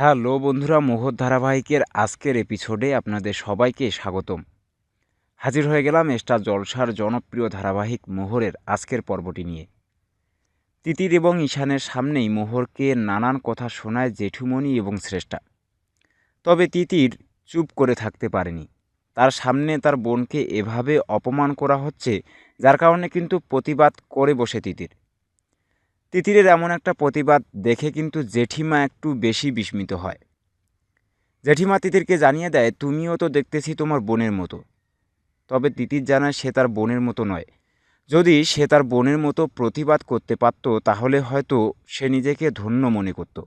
Hello বন্ধুরা, মোহর ধারাবাহিকের আজকের এপিসোডে আপনাদের সবাইকে স্বাগতম। হাজির হয়ে গেলাম স্টার জলসার জনপ্রিয় ধারাবাহিক মোহরের আজকের পর্বটি নিয়ে। তিতির এবং ঈশানের সামনেই মোহরকে নানান কথা শোনায় জেঠুমণি এবং শ্রেষ্ঠা। তবে তিতির চুপ করে থাকতে পারেনি। তার সামনে তার বোনকে এভাবে অপমান করা হচ্ছে, যার কারণে কিন্তু প্রতিবাদ করে বসে তিতির। তিতিরের এমন একটা প্রতিবাদ দেখে কিন্তু জেঠিমা একটু বেশি বিস্মিত হয়। জেঠিমা তিতিরকে জানিয়ে দেয়, তুমিও তো দেখতেছি তোমার বোনের মতো। তবে তিতির জানায় সে তার বোনের মতো নয়। যদি সে তার বোনের মতো প্রতিবাদ করতে পারত, তাহলে হয়তো সে নিজেকে ধন্য মনে করত।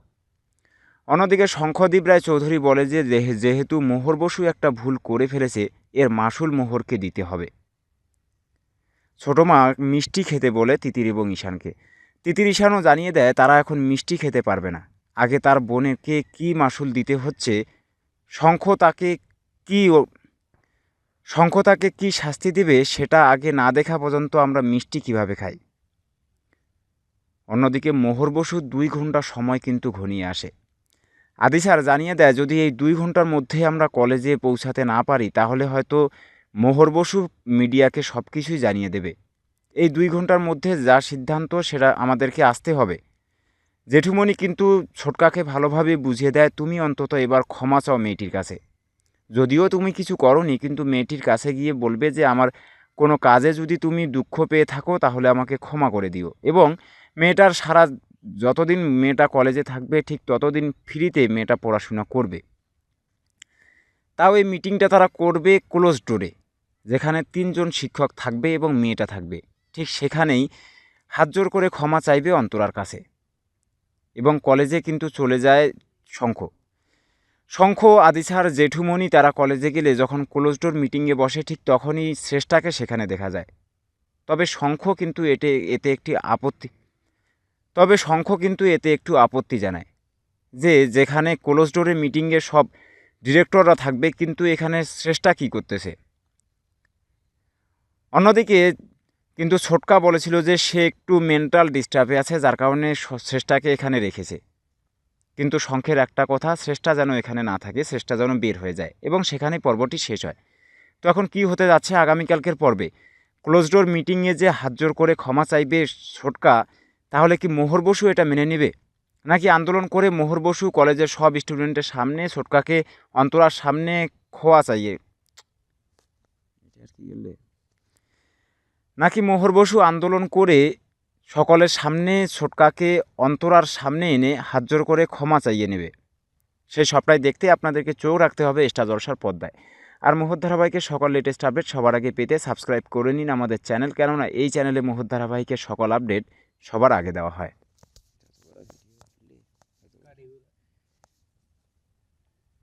অন্যদিকে শঙ্খদীপ রায় চৌধুরী বলে যে যেহে- যেহেতু মোহর বসু একটা ভুল করে ফেলেছে, এর মাসুল মোহরকে দিতে হবে। ছোটো মা মিষ্টি খেতে বলে তিতির এবং ঈশানকে তিতির ঈশানও জানিয়ে দেয়, তারা এখন মিষ্টি খেতে পারবে না। আগে তার বোনকে কী মাসুল দিতে হচ্ছে? শঙ্খ তাকে কী শঙ্খ তাকে কী শাস্তি দেবে সেটা আগে না দেখা পর্যন্ত আমরা মিষ্টি কীভাবে খাই? অন্যদিকে মোহর বসু দুই ঘণ্টা সময় কিন্তু ঘনিয়ে আসে। আদি স্যার জানিয়ে দেয়, যদি এই দুই ঘণ্টার মধ্যে আমরা কলেজে পৌঁছাতে না পারি, তাহলে হয়তো মোহর বসু মিডিয়াকে সব কিছুই জানিয়ে দেবে। এই দুই ঘণ্টার মধ্যে যা সিদ্ধান্ত, সেটা আমাদেরকে আসতে হবে। জেঠুমণি কিন্তু ছোটকাকে ভালোভাবে বুঝিয়ে দেয়, তুমি অন্তত এবার ক্ষমা চাও মেয়েটির কাছে। যদিও তুমি কিছু করনি, কিন্তু মেয়েটির কাছে গিয়ে বলবে যে, আমার কোনো কাজে যদি তুমি দুঃখ পেয়ে থাকো, তাহলে আমাকে ক্ষমা করে দিও। এবং মেয়েটার সারা যতদিন মেয়েটা কলেজে থাকবে, ঠিক ততদিন ফ্রিতে মেয়েটা পড়াশোনা করবে। তাও এই মিটিংটা তারা করবে ক্লোজ ডোরে, যেখানে তিনজন শিক্ষক থাকবে এবং মেয়েটা থাকবে। ঠিক সেখানেই হাত জোর করে ক্ষমা চাইবে অন্তরার কাছে। এবং কলেজে কিন্তু চলে যায় শঙ্খ। শঙ্খ, আদিসার জেঠুমণি তারা কলেজে গেলে যখন ক্লোজ ডোর মিটিংয়ে বসে ঠিক তখনই শ্রেষ্ঠাকে সেখানে দেখা যায়। তবে শঙ্খ কিন্তু এতে এতে একটি আপত্তি। তবে শঙ্খ কিন্তু এতে একটু আপত্তি জানায় যে যেখানে ক্লোজ ডোরে মিটিংয়ে সব ডিরেক্টররা থাকবে কিন্তু এখানে শ্রেষ্ঠা কী করতেছে? অন্যদিকে কিন্তু ছোটকা বলেছিল যে সে একটু মেন্টাল ডিস্টার্বে আছে, যার কারণে শ্রেষ্ঠাকে এখানে রেখেছে। কিন্তু শঙ্খের একটা কথা, শ্রেষ্ঠা যেন এখানে না থাকে, শ্রেষ্ঠা যেন বের হয়ে যায় এবং সেখানে পর্বটি শেষ হয়। তো এখন কী হতে যাচ্ছে আগামীকালকের পর্বে? ক্লোজ ডোর মিটিংয়ে যে হাত জোর করে ক্ষমা চাইবে ছোটকা, তাহলে কি মোহর বসু এটা মেনে নেবে? নাকি আন্দোলন করে মোহর বসু কলেজের সব স্টুডেন্টের সামনে ছোটকাকে অন্তরার সামনে খোয়া চাইয়ে? নাকি মোহর বসু আন্দোলন করে সকলের সামনে ছোটকাকে অন্তরার সামনে এনে হাত জোর করে ক্ষমা চাইয়ে নেবে? সেই সবটাই দেখতে আপনাদেরকে চোখ রাখতে হবে স্টার জলসার পদ্মায় আর মোহর ধারাবাহিকের সকল লেটেস্ট আপডেট সবার আগে পেতে সাবস্ক্রাইব করে নিন আমাদের চ্যানেল কেননা এই চ্যানেলে মোহর ধারাবাহিকের সকল আপডেট সবার আগে দেওয়া হয়।